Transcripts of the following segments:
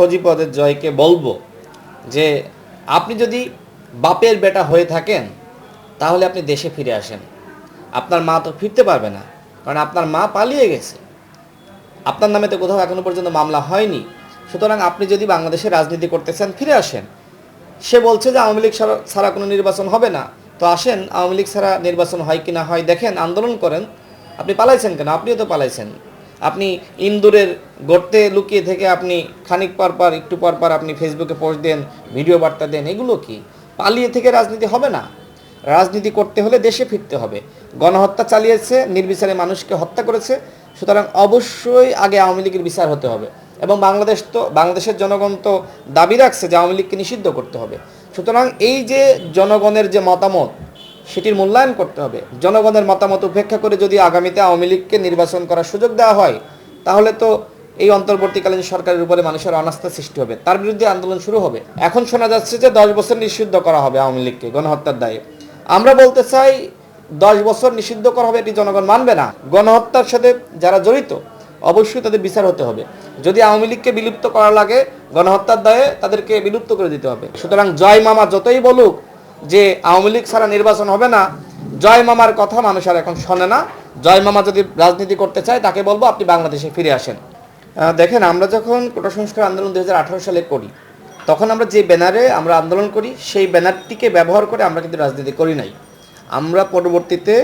সজীপদের জয়কে বলব যে আপনি যদি বাপের বেটা হয়ে থাকেন, তাহলে আপনি দেশে ফিরে আসেন। আপনার মা তো ফিরতে পারবে না, কারণ আপনার মা পালিয়ে গেছে। আপনার নামে তো কোথাও এখনও পর্যন্ত মামলা হয়নি। সুতরাং আপনি যদি বাংলাদেশে রাজনীতি করতে চান ফিরে আসেন। সে বলছে যে আওয়ামী লীগ ছাড়া কোনো নির্বাচন হবে না। তো আসেন, আওয়ামী লীগ ছাড়া নির্বাচন হয় কি না হয় দেখেন, আন্দোলন করেন। আপনি পালাইছেন কেন? আপনিও তো পালাইছেন। আপনি ইন্দুরের গর্তে লুকিয়ে থেকে আপনি খানিক পর পর, একটু পর পর আপনি ফেসবুকে পোস্ট দেন ভিডিও বার্তা দেন, এগুলো কি? পালিয়ে থেকে রাজনীতি হবে না? রাজনীতি করতে হলে দেশে ফিরতে হবে। গণহত্যা চালিয়েছে, নির্বিচারে মানুষকে হত্যা করেছে, সুতরাং অবশ্যই আগে আওয়ামী লীগের বিচার হতে হবে। এবং বাংলাদেশ তো, বাংলাদেশের জনগণ তো দাবি রাখছে যে আওয়ামী লীগকে নিষিদ্ধ করতে হবে। সুতরাং এই যে জনগণের যে মতামত সেটির মূল্যায়ন করতে হবে। জনগণের মতামত উপেক্ষা করে যদি আগামীতে আওয়ামী লীগকে নির্বাচন করার সুযোগ দেওয়া হয়, তাহলে তো এই অন্তর্বর্তীকালীন সরকারের উপরে মানুষের অনাস্থা সৃষ্টি হবে। তার বিরুদ্ধে আন্দোলন শুরু হবে। এখন শোনা যাচ্ছে যে দশ বছর নিষিদ্ধ করা হবে আওয়ামী লীগকে গণহত্যার দায়ে। আমরা বলতে চাই, দশ বছর নিষিদ্ধ করা হবে এটি জনগণ মানবে না। গণহত্যার সাথে যারা জড়িত, অবশ্যই তাদের বিচার হতে হবে। যদি আওয়ামী লীগকে বিলুপ্ত করা লাগে, গণহত্যার দায়ে তাদেরকে বিলুপ্ত করে দিতে হবে। সুতরাং জয় মামা যতই বলুক যে আওয়ামী লীগ ছাড়া নির্বাচন হবে না, জয় মামার কথা মানুষ আর এখন শোনে না। জয় মামা যদি রাজনীতি করতে চায়, তাকে বলব আপনি বাংলাদেশে ফিরে আসেন। দেখেন, আমরা যখন কোটা সংস্কার আন্দোলন দুই হাজার আঠারো সালে করি, তখন আমরা যে ব্যানারে আমরা আন্দোলন করি, সেই ব্যানারটিকে ব্যবহার করে আমরা কিন্তু রাজনীতি করি নাই। আমরা পরবর্তীতে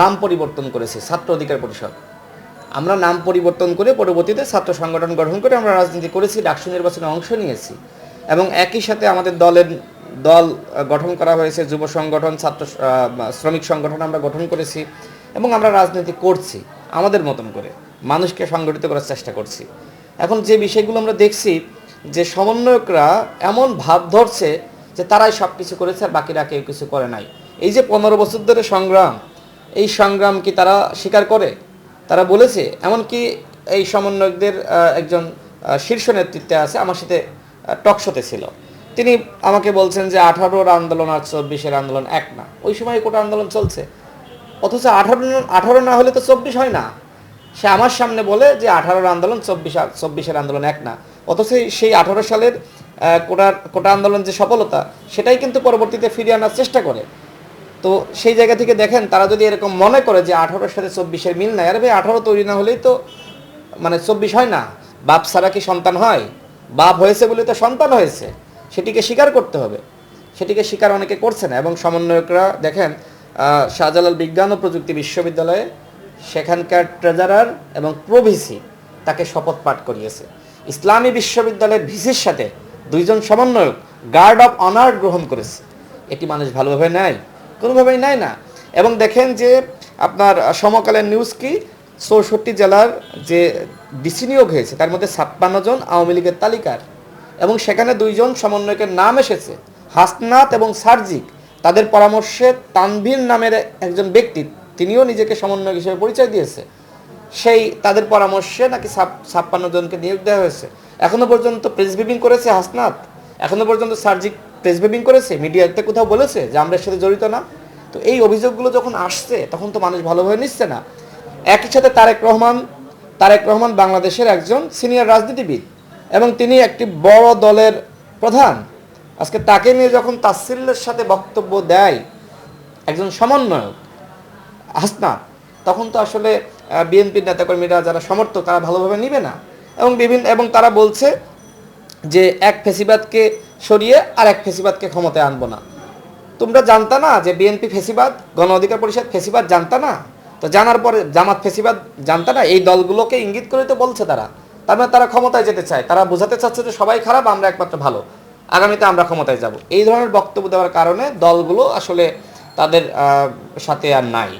নাম পরিবর্তন করেছি, ছাত্র অধিকার পরিষদ। আমরা নাম পরিবর্তন করে পরবর্তীতে ছাত্র সংগঠন গঠন করে আমরা রাজনীতি করেছি, ডাকসু নির্বাচনে অংশ নিয়েছি। এবং একই সাথে আমাদের দলের দল গঠন করা হয়েছে, যুব সংগঠন, ছাত্র শ্রমিক সংগঠন আমরা গঠন করেছি এবং আমরা রাজনীতি করছি, আমাদের মতন করে, মানুষকে সংগঠিত করার চেষ্টা করছি। এখন যে বিষয়গুলো আমরা দেখছি যে সমন্বয়করা এমন ভাব ধরছে যে তারাই সব কিছু করেছে আর বাকিরা কেউ কিছু করে নাই। এই যে পনেরো বছর ধরে সংগ্রাম, এই সংগ্রাম কি তারা স্বীকার করে? তারা বলেছে, এমনকি এই সমন্বয়কদের একজন শীর্ষ নেতৃত্বে আছে, আমার সাথে টকশোতে ছিল। তিনি আমাকে বলছেন যে আঠারোর আন্দোলন আর চব্বিশের আন্দোলন এক না। ওই সময় কোটা আন্দোলন চলছে। অথচ আঠারো আঠারো না হলে তো চব্বিশ হয় না। সে আমার সামনে বলে যে আঠারোর আন্দোলন, চব্বিশ চব্বিশের আন্দোলন এক না। অথচ সেই আঠারো সালের কোটার কোটা আন্দোলন যে সফলতা, সেটাই কিন্তু পরবর্তীতে ফিরিয়ে আনার চেষ্টা করে। তো সেই জায়গা থেকে দেখেন, তারা যদি এরকম মনে করে যে আঠারোর সাথে চব্বিশের মিল নাই, আরে ভাই, আঠারো তৈরি না হলেই তো মানে চব্বিশ হয় না। বাপ ছাড়া কি সন্তান হয়? বাপ হয়েছে বলে তো সন্তান হয়েছে। সেটিকে স্বীকার করতে হবে। সেটিকে স্বীকার অনেকে করছে না এবং সমন্বয়করা দেখেন শাহজালাল বিজ্ঞান ও প্রযুক্তি বিশ্ববিদ্যালয়ে সেখানকার ট্রেজারার এবং প্রভিসি তাকে শপথ পাঠ করিয়েছে। ইসলামী বিশ্ববিদ্যালয়ের ভিসির সাথে দুইজন সমন্বয়ক গার্ড অফ অনার গ্রহণ করেছে। এটি মানুষ ভালোভাবে নেয়? কোনোভাবেই নেয় না। এবং দেখেন যে আপনার সমকালের নিউজ কি? চৌষট্টি জেলার যে ডিসি নিয়োগ হয়েছে, তার মধ্যে ছাপ্পান্ন জন আওয়ামী লীগের তালিকার। এবং সেখানে দুইজন সমন্বয়কের নাম এসেছে। হাসনাত এবং সার্জিক। তাদের পরামর্শে তানভীর নামের একজন ব্যক্তি, তিনিও নিজেকে সমন্বয়ক হিসেবে পরিচয় দিয়েছে। সেই তাদের পরামর্শে নাকি ছাপ- ছাপ্পান্ন জনকে নিয়োগ দেওয়া হয়েছে। এখনও পর্যন্ত প্রেস ব্রিফিং করেছে হাসনাত। এখনও পর্যন্ত সার্জিক প্রেস ব্রিফিং করেছে মিডিয়াতে কোথাও বলেছে যে আমরা সাথে জড়িত না। তো এই অভিযোগগুলো যখন আসছে, তখন তো মানুষ ভালোভাবে নিচ্ছে না। একই সাথে তারেক রহমান তারেক রহমান বাংলাদেশের একজন সিনিয়র রাজনীতিবিদ। এবং তিনি একটি বড় দলের প্রধান। আজকে তাকে নিয়ে যখন তাসিল্যের সাথে বক্তব্য দেয় একজন সমন্বয়ক, হাসনাত, তখন তো আসলে বিএনপির নেতাকর্মীরা যারা সমর্থক, তারা ভালোভাবে নিবে না। এবং বিভিন্ন, এবং তারা বলছে যে এক ফেসিবাদকে সরিয়ে আর এক ফেসিবাদকে ক্ষমতায় আনব না। তোমরা জানতা না যে বিএনপি ফেসিবাদ, গণ অধিকার পরিষদ ফেসিবাদ জানতা না? তো জানার পরে জামাত ফেসিবাদ জানতা না? এই দলগুলোকে ইঙ্গিত করে তো বলছে তারা। তার মানে তারা ক্ষমতায় যেতে চায়। তারা বোঝাতে চাচ্ছে যে সবাই খারাপ, আমরা একমাত্র ভালো। আগামীতে আমরা ক্ষমতায় যাব। এই ধরনের বক্তব্য দেওয়ার কারণে দলগুলো আসলে তাদের সাথে আর নাই।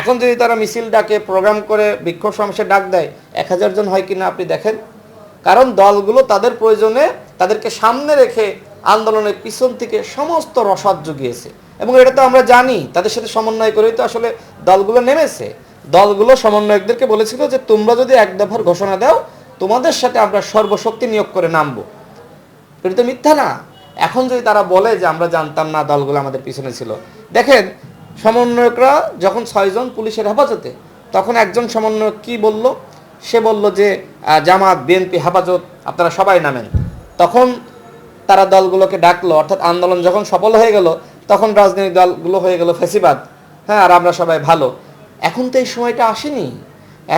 এখন যদি তারা মিছিল ডাকে, প্রোগ্রাম করে, বিক্ষোভ সমাবেশে ডাক দেয়, এক হাজার জন হয় কিনা আপনি দেখেন। কারণ দলগুলো তাদের প্রয়োজনে তাদেরকে সামনে রেখে আন্দোলনের পিছন থেকে সমস্ত রসদ জুগিয়েছে। এবং এটা তো আমরা জানি, তাদের সাথে সমন্বয় করেই তো আসলে দলগুলো নেমেছে। দলগুলো সমন্বয়কদেরকে বলেছিল যে তোমরা যদি এক দফার ঘোষণা দাও তোমাদের সাথে আমরা সর্বশক্তি নিয়োগ করে নামবো। এটা তো মিথ্যা না। এখন যদি তারা বলে যে আমরা জানতাম না দলগুলো আমাদের পিছনে ছিল। দেখেন, সমন্বয়করা যখন ছয়জন পুলিশের হেফাজতে, তখন একজন সমন্বয়ক কি বলল? সে বলল যে জামাত, বিএনপি, হেফাজত, আপনারা সবাই নামেন। তখন তারা দলগুলোকে ডাকলো, অর্থাৎ আন্দোলন যখন সফল হয়ে গেল, তখন রাজনৈতিক দলগুলো হয়ে গেল ফেসিবাদ। হ্যাঁ আর আমরা সবাই ভালো। এখন তো এই সময়টা আসেনি।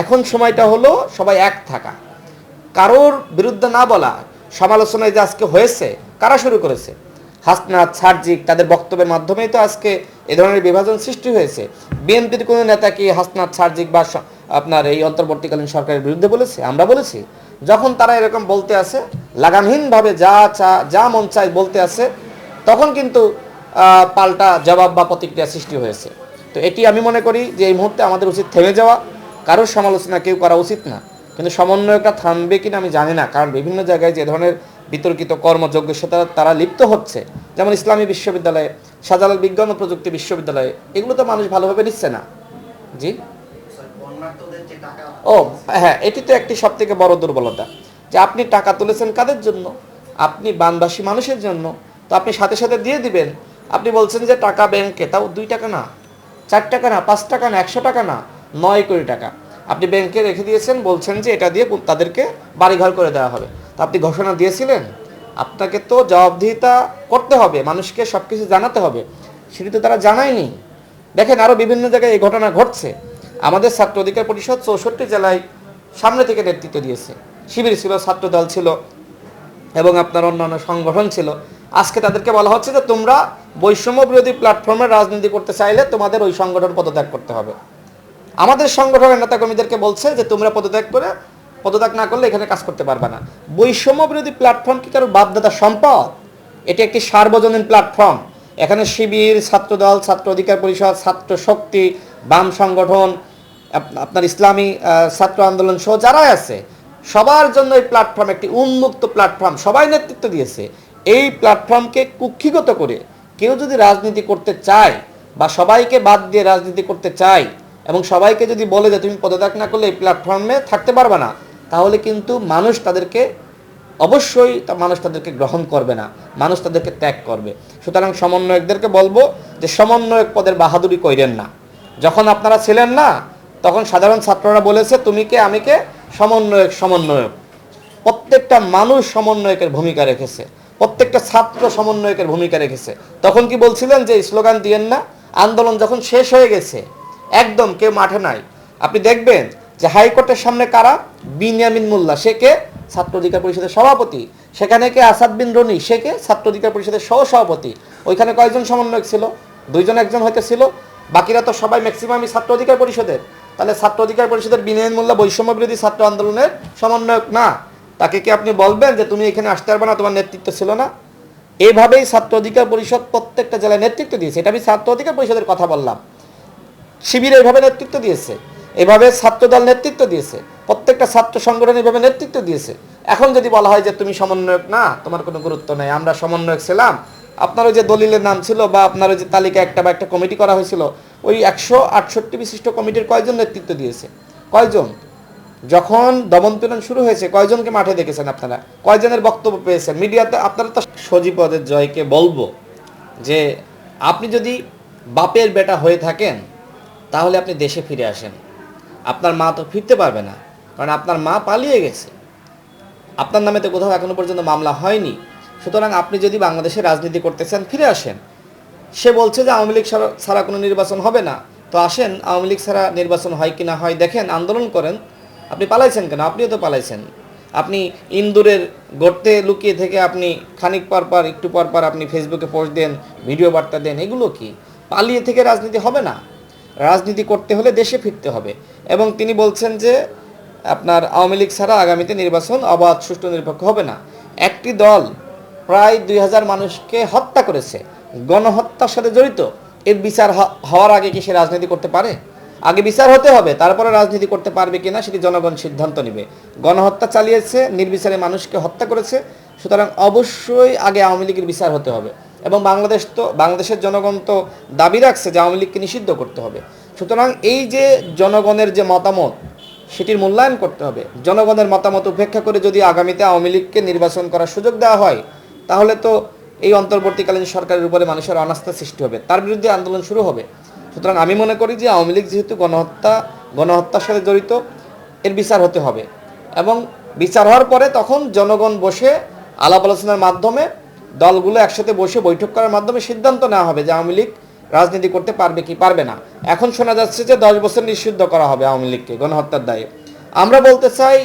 এখন সময়টা হলো সবাই এক থাকা। কারোর বিরুদ্ধে না বলা, সমালোচনায় যে আজকে হয়েছে, কারা শুরু করেছে? হাসনাত, সার্জিক তাদের বক্তব্যের মাধ্যমেই তো আজকে এ ধরনের বিভাজন সৃষ্টি হয়েছে। বিএনপির কোনো নেতা কি হাসনাত, সার্জিক বা আপনার এই অন্তর্বর্তীকালীন সরকারের বিরুদ্ধে বলেছে? আমরা বলেছি। যখন তারা এরকম বলতে আসে লাগামহীনভাবে যা চা, যা মন চায় বলতে আসে তখন কিন্তু পাল্টা জবাব বা প্রতিক্রিয়া সৃষ্টি হয়েছে। তো এটি আমি মনে করি যে এই মুহূর্তে আমাদের উচিত থেমে যাওয়া, কারোর সমালোচনা কেউ করা উচিত না। কিন্তু সমন্বয়টা থামবে কিনা আমি জানি না, কারণ বিভিন্ন জায়গায় যে ধরনের বিতর্কিত কর্মযোগ্য সেটা তারা লিপ্ত হচ্ছে। যেমন ইসলামী বিশ্ববিদ্যালয়ে শাহজালাল বিজ্ঞান ও প্রযুক্তি বিশ্ববিদ্যালয়ে এগুলো তো মানুষ ভালোভাবে নিচ্ছে না। জি? ও হ্যাঁ এটি তো একটি সব থেকে বড় দুর্বলতা, যে আপনি টাকা তুলেছেন কাদের জন্য? আপনি বানবাসী মানুষের জন্য। তো আপনি সাথে সাথে দিয়ে দিবেন। আপনি বলছেন যে টাকা ব্যাংকে, তাও দুই টাকা না, চার টাকা না, পাঁচ টাকা না, একশো টাকা না, নয় কোটি টাকা। আপনি ব্যাংকে রেখে দিয়েছেন, বলছেন যে এটা দিয়ে তাদেরকে বাড়িঘর করে দেওয়া হবে। তা আপনি ঘোষণা দিয়েছিলেন? আপনাকে তো জবাবদিহিতা করতে হবে, মানুষকে সব কিছু জানাতে হবে। সেটি তো তারা জানায়নি। দেখেন আরও বিভিন্ন জায়গায় এই ঘটনা ঘটছে। আমাদের ছাত্র অধিকার পরিষদ চৌষট্টি জেলায় সামনে থেকে নেতৃত্ব দিয়েছে। শিবির ছিল, ছাত্র দল ছিল এবং আপনার অন্যান্য সংগঠন ছিল। আজকে তাদেরকে বলা হচ্ছে যে তোমরা বৈষম্য বিরোধী প্ল্যাটফর্মে রাজনীতি করতে চাইলে তোমাদের ওই সংগঠন পদত্যাগ করতে হবে। আমাদের সংগঠনের নেতাকর্মীদেরকে বলছে যে তোমরা পদত্যাগ করে, পদত্যাগ না করলে এখানে কাজ করতে পারবে না। বৈষম্য বিরোধী প্ল্যাটফর্ম কি কারও বাপদাদা সম্পদ? এটি একটি সার্বজনীন প্ল্যাটফর্ম এখানে শিবির, ছাত্রদল, ছাত্র অধিকার পরিষদ, ছাত্র শক্তি, বাম সংগঠন আপনার ইসলামী ছাত্র আন্দোলন সহ যারাই আছে, সবার জন্য এই প্ল্যাটফর্ম একটি উন্মুক্ত প্ল্যাটফর্ম সবাই নেতৃত্ব দিয়েছে। এই প্ল্যাটফর্মকে কুক্ষিগত করে কেউ যদি রাজনীতি করতে চায় বা সবাইকে বাদ দিয়ে রাজনীতি করতে চায় এবং সবাইকে যদি বলে যে তুমি পদত্যাগ না করলে এই প্ল্যাটফর্মে থাকতে পারবে না, তাহলে কিন্তু মানুষ তাদেরকে অবশ্যই মানুষ তাদেরকে গ্রহণ করবে না, মানুষ তাদেরকে ত্যাগ করবে। সুতরাং সমন্বয়কদেরকে বলব যে সমন্বয়ক পদের বাহাদুরি কইরেন না। যখন আপনারা ছিলেন না, তখন সাধারণ ছাত্ররা বলেছে, তুমি কে? আমি কে? সমন্বয়ক সমন্বয়ক। প্রত্যেকটা মানুষ সমন্বয়কের ভূমিকা রেখেছে। প্রত্যেকটা ছাত্র সমন্বয়কের ভূমিকা রেখেছে। তখন কি বলছিলেন যে স্লোগান দিয়েন না। আন্দোলন যখন শেষ হয়ে গেছে একদম কেউ মাঠে নাই। আপনি দেখবেন যে হাইকোর্টের সামনে কারা? বিনিয়ামিন মোল্লা। সে কে? ছাত্র অধিকার পরিষদের সভাপতি। সেখানে কে? আসাদ বিন রনি। সে কে? ছাত্র অধিকার পরিষদের সহ সভাপতি ওইখানে কয়জন সমন্বয়ক ছিল? দুইজন, একজন হয়তো ছিল। বাকিরা তো সবাই ম্যাক্সিমামই ছাত্র অধিকার পরিষদের। তাহলে ছাত্র অধিকার পরিষদের বিনয়ন মোল্লা বৈষম্য বিরোধী ছাত্র আন্দোলনের সমন্বয়ক না। তাকে কি আপনি বলবেন যে তুমি এখানে আসতে পারবে না, তোমার নেতৃত্ব ছিল না? এইভাবেই ছাত্র অধিকার পরিষদ প্রত্যেকটা জেলায় নেতৃত্ব দিয়েছে। এটা আমি ছাত্র অধিকার পরিষদের কথা বললাম। শিবির এইভাবে নেতৃত্ব দিয়েছে। এভাবে ছাত্রদল নেতৃত্ব দিয়েছে। প্রত্যেকটা ছাত্র সংগঠন এইভাবে নেতৃত্ব দিয়েছে। এখন যদি বলা হয় যে তুমি সমন্বয়ক, না, তোমার কোনো গুরুত্ব নেই, আমরা সমন্বয়ক ছিলাম। আপনার ওই যে দলিলের নাম ছিল বা আপনার ওই যে তালিকা একটা বা একটা কমিটি করা হয়েছিল, ওই একশো আটষট্টি বিশিষ্ট কমিটির কয়জন নেতৃত্ব দিয়েছে? কয়জন? যখন দমনপীড়ন শুরু হয়েছে, কয়জনকে মাঠে দেখেছেন আপনারা? কয়জনের বক্তব্য পেয়েছেন? মিডিয়াতে আপনারা তো সজীপদের জয়কে বলব যে, আপনি যদি বাপের বেটা হয়ে থাকেন তাহলে আপনি দেশে ফিরে আসেন। আপনার মা তো ফিরতে পারবে না, কারণ আপনার মা পালিয়ে গেছে। আপনার নামে তো কোথাও এখনও পর্যন্ত মামলা হয়নি। সুতরাং আপনি যদি বাংলাদেশে রাজনীতি করতে চান, ফিরে আসেন। সে বলছে যে আওয়ামী লীগ ছাড়া কোনো নির্বাচন হবে না। তো আসেন, আওয়ামী লীগ ছাড়া নির্বাচন হয় কি না হয় দেখেন, আন্দোলন করেন। আপনি পালাইছেন কেন? আপনিও তো পালাইছেন। আপনি ইন্দুরের গর্তে লুকিয়ে থেকে আপনি খানিক পর পর, একটু পর পর আপনি ফেসবুকে পোস্ট দেন ভিডিও বার্তা দেন, এগুলো কি? পালিয়ে থেকে রাজনীতি হবে না। রাজনীতি করতে হলে দেশে ফিরতে হবে। এবং তিনি বলছেন যে, আপনার আওয়ামী লীগ ছাড়া আগামীতে নির্বাচন অবাধ, সুষ্ঠু, নিরপেক্ষ হবে না। একটি দল প্রায় দুই হাজার মানুষকে হত্যা করেছে, গণহত্যার সাথে জড়িত। এর বিচার হওয়ার আগে কি সে রাজনীতি করতে পারে? আগে বিচার হতে হবে, তারপরে রাজনীতি করতে পারবে কিনা সেটি জনগণ সিদ্ধান্ত নেবে। গণহত্যা চালিয়েছে, নির্বিচারে মানুষকে হত্যা করেছে, সুতরাং অবশ্যই আগে আওয়ামী লীগের বিচার হতে হবে। এবং বাংলাদেশ তো, বাংলাদেশের জনগণ তো দাবি রাখছে যে আওয়ামী লীগকে নিষিদ্ধ করতে হবে। সুতরাং এই যে জনগণের যে মতামত, সেটির মূল্যায়ন করতে হবে। জনগণের মতামত উপেক্ষা করে যদি আগামীতে আওয়ামী লীগকে নির্বাচন করার সুযোগ দেওয়া হয়, তাহলে তো এই অন্তর্বর্তীকালীন সরকারের উপরে মানুষের অনাস্থা সৃষ্টি হবে। তার বিরুদ্ধে আন্দোলন শুরু হবে। সুতরাং আমি মনে করি যে আওয়ামী লীগ যেহেতু গণহত্যা, গণহত্যার সাথে জড়িত, এর বিচার হতে হবে। এবং বিচার হওয়ার পরে তখন জনগণ বসে আলাপ আলোচনার মাধ্যমে দলগুলো একসাথে বসে বৈঠক করার মাধ্যমে সিদ্ধান্ত নেওয়া হবে যে আওয়ামী লীগ রাজনীতি করতে পারবে কি পারবে না। এখন শোনা যাচ্ছে যে দশ বছর নিষিদ্ধ করা হবে আওয়ামী লীগকে, গণহত্যার দায়ে। আমরা বলতে চাই,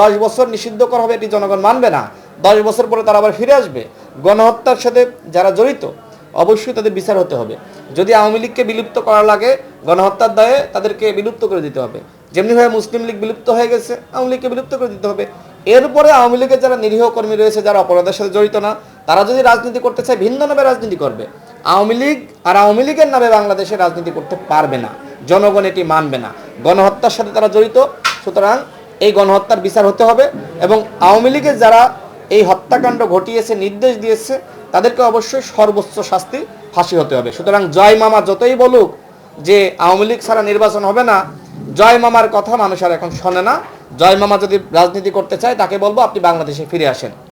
দশ বছর নিষিদ্ধ করা হবে এটি জনগণ মানবে না। দশ বছর পরে তারা আবার ফিরে আসবে। গণহত্যার সাথে যারা জড়িত, অবশ্যই তাদের বিচার হতে হবে। যদি আওয়ামী লীগকে বিলুপ্ত করা লাগে, গণহত্যার দায়ে তাদেরকে বিলুপ্ত করে দিতে হবে। যেমনিভাবে মুসলিম লীগ বিলুপ্ত হয়ে গেছে, আওয়ামী লীগকে বিলুপ্ত করে দিতে হবে। এরপরে আওয়ামী লীগের যারা নিরীহ কর্মী রয়েছে, যারা অপরাধের সাথে জড়িত না তারা যদি রাজনীতি করতে চায়, ভিন্ন নামে রাজনীতি করবে। আওয়ামী লীগ আর আওয়ামী লীগের নামে বাংলাদেশে রাজনীতি করতে পারবে না। জনগণ এটি মানবে না। গণহত্যার সাথে তারা জড়িত। সুতরাং এই গণহত্যার বিচার হতে হবে এবং আওয়ামী লীগের যারা এই হত্যাকাণ্ড ঘটিয়েছে, নির্দেশ দিয়েছে, তাদেরকে অবশ্যই সর্বোচ্চ শাস্তি ফাঁসি হতে হবে। সুতরাং জয় মামা যতই বলুক যে আওয়ামী লীগ ছাড়া নির্বাচন হবে না, জয় মামার কথা মানুষ আর এখন শোনে না। জয় মামা যদি রাজনীতি করতে চায়, তাকে বলব আপনি বাংলাদেশে ফিরে আসেন।